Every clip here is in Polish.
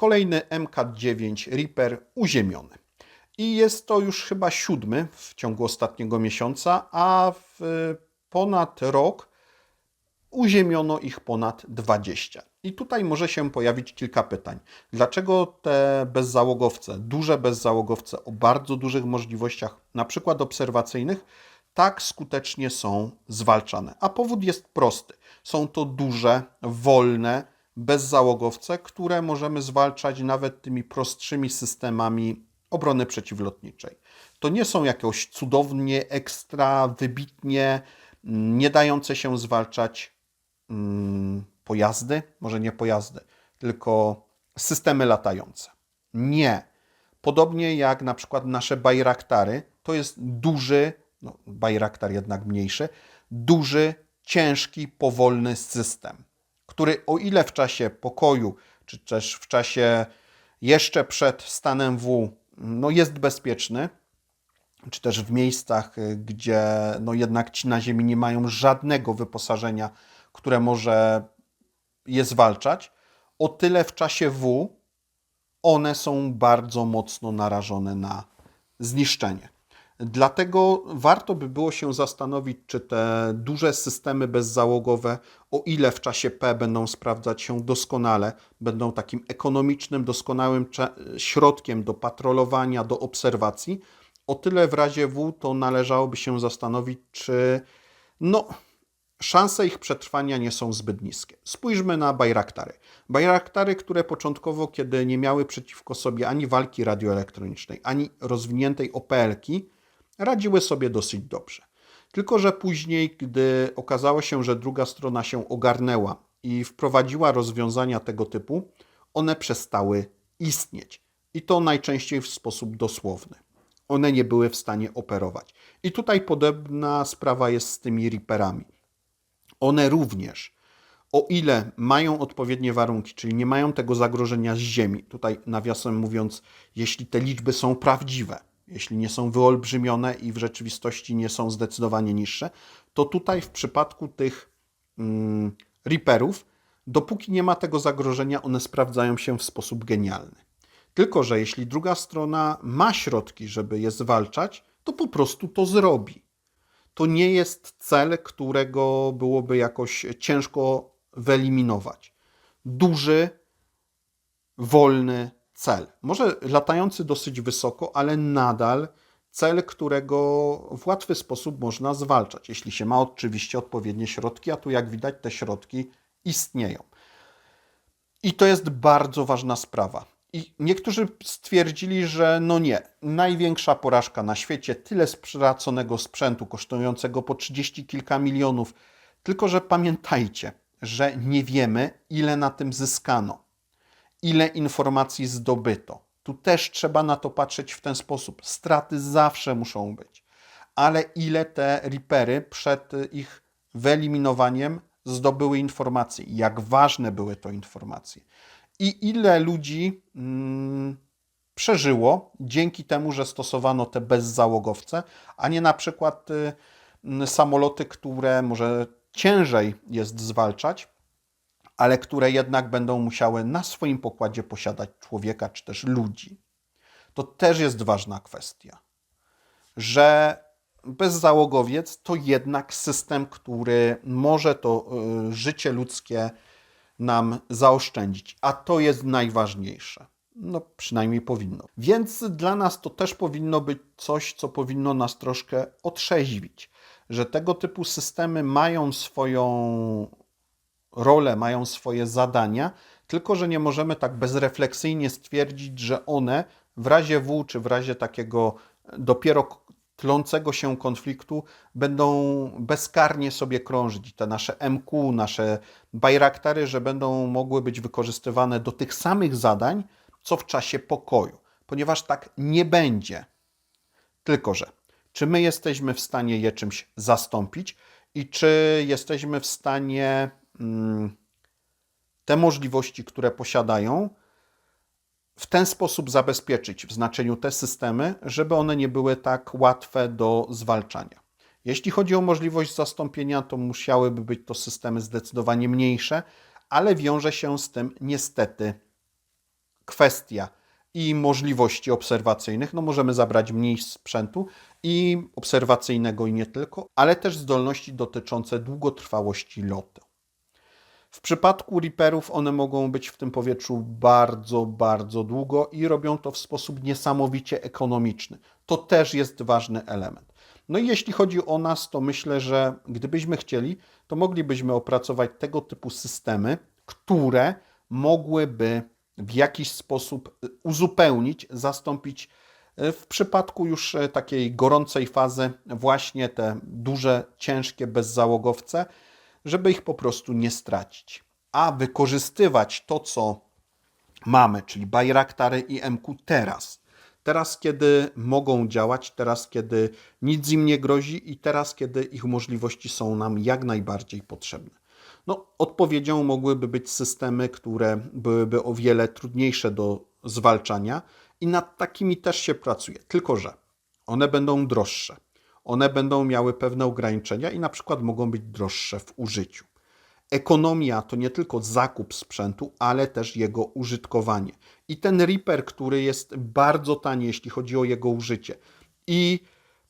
Kolejny MK9 Reaper uziemiony. I jest to już chyba siódmy w ciągu ostatniego miesiąca, a w ponad rok uziemiono ich ponad 20. I tutaj może się pojawić kilka pytań. Dlaczego te bezzałogowce, duże bezzałogowce o bardzo dużych możliwościach, na przykład obserwacyjnych, tak skutecznie są zwalczane? A powód jest prosty. Są to duże, wolne, bezzałogowce, które możemy zwalczać nawet tymi prostszymi systemami obrony przeciwlotniczej. To nie są jakieś cudownie, ekstra, wybitnie nie dające się zwalczać mm, pojazdy, może nie pojazdy, tylko systemy latające. Nie. Podobnie jak na przykład nasze Bajraktary, to jest duży, no Bajraktar jednak mniejszy, duży, ciężki, powolny system, który o ile w czasie pokoju, czy też w czasie jeszcze przed stanem W, no jest bezpieczny, czy też w miejscach, gdzie no jednak ci na ziemi nie mają żadnego wyposażenia, które może je zwalczać, o tyle w czasie W one są bardzo mocno narażone na zniszczenie. Dlatego warto by było się zastanowić, czy te duże systemy bezzałogowe, o ile w czasie P będą sprawdzać się doskonale, będą takim ekonomicznym, doskonałym środkiem do patrolowania, do obserwacji, o tyle w razie W to należałoby się zastanowić, czy no, szanse ich przetrwania nie są zbyt niskie. Spójrzmy na Bajraktary. Bajraktary, które początkowo, kiedy nie miały przeciwko sobie ani walki radioelektronicznej, ani rozwiniętej OPL-ki, radziły sobie dosyć dobrze. Tylko, że później, gdy okazało się, że druga strona się ogarnęła i wprowadziła rozwiązania tego typu, one przestały istnieć. I to najczęściej w sposób dosłowny. One nie były w stanie operować. I tutaj podobna sprawa jest z tymi Reaperami. One również, o ile mają odpowiednie warunki, czyli nie mają tego zagrożenia z ziemi, tutaj nawiasem mówiąc, jeśli te liczby są prawdziwe, jeśli nie są wyolbrzymione i w rzeczywistości nie są zdecydowanie niższe, to tutaj w przypadku tych mm, Reaperów, dopóki nie ma tego zagrożenia, one sprawdzają się w sposób genialny. Tylko, że jeśli druga strona ma środki, żeby je zwalczać, to po prostu to zrobi. To nie jest cel, którego byłoby jakoś ciężko wyeliminować. Duży, wolny cel. Może latający dosyć wysoko, ale nadal cel, którego w łatwy sposób można zwalczać, jeśli się ma oczywiście odpowiednie środki, a tu jak widać te środki istnieją. I to jest bardzo ważna sprawa. I niektórzy stwierdzili, że no nie, największa porażka na świecie, tyle straconego sprzętu kosztującego po 30 kilka milionów. Tylko, że pamiętajcie, że nie wiemy, ile na tym zyskano, ile informacji zdobyto. Tu też trzeba na to patrzeć w ten sposób. Straty zawsze muszą być, ale ile te ripery przed ich wyeliminowaniem zdobyły informacji, jak ważne były to informacje i ile ludzi mm, przeżyło dzięki temu, że stosowano te bezzałogowce, a nie na przykład y, y, samoloty, które może ciężej jest zwalczać, ale które jednak będą musiały na swoim pokładzie posiadać człowieka czy też ludzi. To też jest ważna kwestia, że bezzałogowiec to jednak system, który może to y, życie ludzkie nam zaoszczędzić, a to jest najważniejsze. No, przynajmniej powinno. Więc dla nas to też powinno być coś, co powinno nas troszkę otrzeźwić, że tego typu systemy mają swoją rolę, mają swoje zadania, tylko że nie możemy tak bezrefleksyjnie stwierdzić, że one w razie W czy w razie takiego dopiero tlącego się konfliktu będą bezkarnie sobie krążyć. Te nasze MQ, nasze bajraktary, że będą mogły być wykorzystywane do tych samych zadań, co w czasie pokoju, ponieważ tak nie będzie. Tylko, że czy my jesteśmy w stanie je czymś zastąpić i czy jesteśmy w stanie te możliwości, które posiadają, w ten sposób zabezpieczyć w znaczeniu te systemy, żeby one nie były tak łatwe do zwalczania. Jeśli chodzi o możliwość zastąpienia, to musiałyby być to systemy zdecydowanie mniejsze, ale wiąże się z tym niestety kwestia i możliwości obserwacyjnych. No możemy zabrać mniej sprzętu i obserwacyjnego i nie tylko, ale też zdolności dotyczące długotrwałości lotu. W przypadku Reaperów one mogą być w tym powietrzu bardzo, bardzo długo i robią to w sposób niesamowicie ekonomiczny. To też jest ważny element. No i jeśli chodzi o nas, to myślę, że gdybyśmy chcieli, to moglibyśmy opracować tego typu systemy, które mogłyby w jakiś sposób uzupełnić, zastąpić e, w przypadku już e, takiej gorącej fazy właśnie te duże, ciężkie bezzałogowce, żeby ich po prostu nie stracić. A wykorzystywać to, co mamy, czyli Bayraktary i MQ teraz. Teraz, kiedy mogą działać, teraz, kiedy nic im nie grozi i teraz, kiedy ich możliwości są nam jak najbardziej potrzebne. No, odpowiedzią mogłyby być systemy, które byłyby o wiele trudniejsze do zwalczania i nad takimi też się pracuje. Tylko, że one będą droższe. One będą miały pewne ograniczenia i na przykład mogą być droższe w użyciu. Ekonomia to nie tylko zakup sprzętu, ale też jego użytkowanie. I ten Reaper, który jest bardzo tani, jeśli chodzi o jego użycie i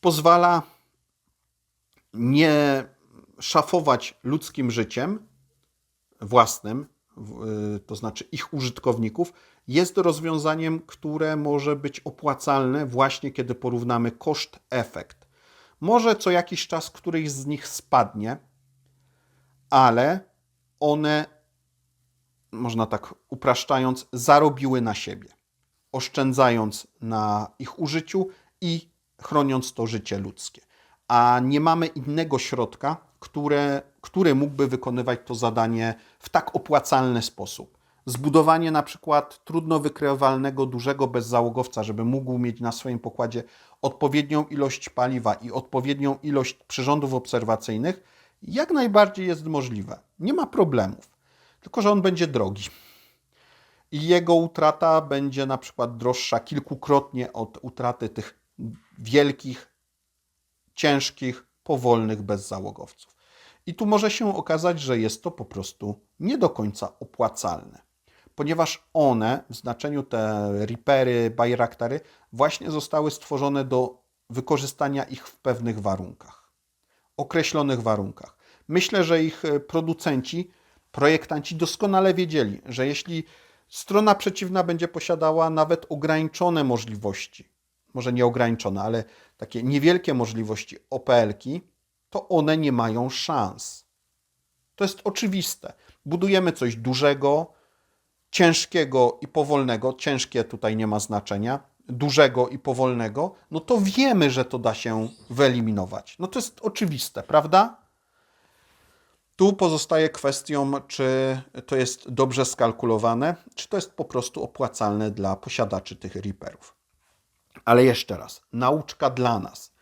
pozwala nie szafować ludzkim życiem własnym, y, to znaczy ich użytkowników, jest rozwiązaniem, które może być opłacalne właśnie kiedy porównamy koszt-efekt. Może co jakiś czas któryś z nich spadnie, ale one, można tak upraszczając, zarobiły na siebie, oszczędzając na ich użyciu i chroniąc to życie ludzkie. A nie mamy innego środka, które, który mógłby wykonywać to zadanie w tak opłacalny sposób. Zbudowanie na przykład trudno wykrywalnego dużego bezzałogowca, żeby mógł mieć na swoim pokładzie odpowiednią ilość paliwa i odpowiednią ilość przyrządów obserwacyjnych, jak najbardziej jest możliwe. Nie ma problemów. Tylko, że on będzie drogi. I jego utrata będzie na przykład droższa kilkukrotnie od utraty tych wielkich, ciężkich, powolnych bezzałogowców. I tu może się okazać, że jest to po prostu nie do końca opłacalne, ponieważ one, w znaczeniu te Reapery, Bayraktary, właśnie zostały stworzone do wykorzystania ich w pewnych warunkach, określonych warunkach. Myślę, że ich producenci, projektanci doskonale wiedzieli, że jeśli strona przeciwna będzie posiadała nawet ograniczone możliwości, może nie ograniczone, ale takie niewielkie możliwości OPL-ki, to one nie mają szans. To jest oczywiste. Budujemy coś dużego, ciężkiego i powolnego. Ciężkie tutaj nie ma znaczenia. Dużego i powolnego, no to wiemy, że to da się wyeliminować. No to jest oczywiste, prawda? Tu pozostaje kwestią, czy to jest dobrze skalkulowane, czy to jest po prostu opłacalne dla posiadaczy tych Reaperów. Ale jeszcze raz, nauczka dla nas.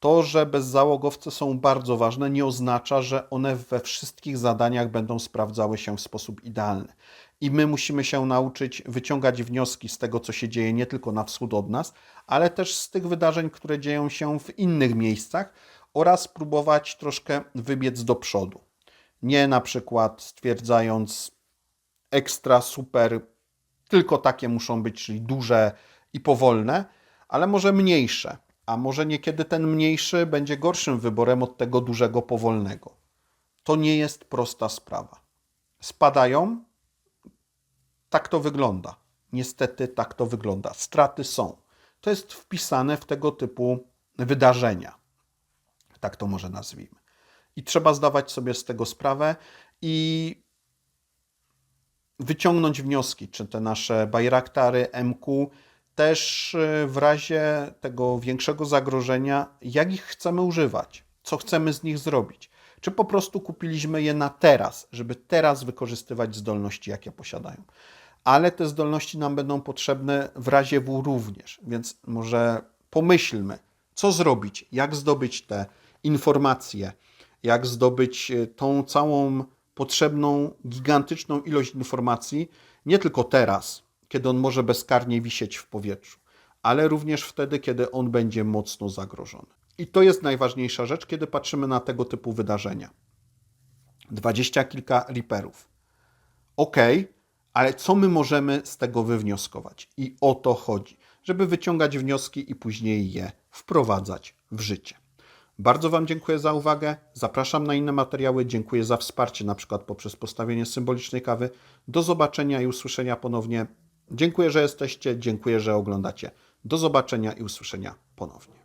To, że bezzałogowce są bardzo ważne, nie oznacza, że one we wszystkich zadaniach będą sprawdzały się w sposób idealny. I my musimy się nauczyć wyciągać wnioski z tego, co się dzieje nie tylko na wschód od nas, ale też z tych wydarzeń, które dzieją się w innych miejscach oraz próbować troszkę wybiec do przodu. Nie na przykład stwierdzając ekstra, super, tylko takie muszą być, czyli duże i powolne, ale może mniejsze a może niekiedy ten mniejszy będzie gorszym wyborem od tego dużego, powolnego. To nie jest prosta sprawa. Spadają, tak to wygląda. Niestety tak to wygląda. Straty są. To jest wpisane w tego typu wydarzenia. Tak to może nazwijmy. I trzeba zdawać sobie z tego sprawę i wyciągnąć wnioski, czy te nasze Bajraktary, MQ też y, w razie tego większego zagrożenia, jak ich chcemy używać, co chcemy z nich zrobić. Czy po prostu kupiliśmy je na teraz, żeby teraz wykorzystywać zdolności, jakie posiadają. Ale te zdolności nam będą potrzebne w razie W również, więc może pomyślmy, co zrobić, jak zdobyć te informacje, jak zdobyć y, tą całą potrzebną, gigantyczną ilość informacji, nie tylko teraz, kiedy on może bezkarnie wisieć w powietrzu, ale również wtedy, kiedy on będzie mocno zagrożony. I to jest najważniejsza rzecz, kiedy patrzymy na tego typu wydarzenia. Dwadzieścia kilka riperów. Ok, Ale co my możemy z tego wywnioskować? I o to chodzi, żeby wyciągać wnioski i później je wprowadzać w życie. Bardzo Wam dziękuję za uwagę. Zapraszam na inne materiały. Dziękuję za wsparcie, na przykład poprzez postawienie symbolicznej kawy. Do zobaczenia i usłyszenia ponownie. Dziękuję, że jesteście. Dziękuję, że oglądacie. Do zobaczenia i usłyszenia ponownie.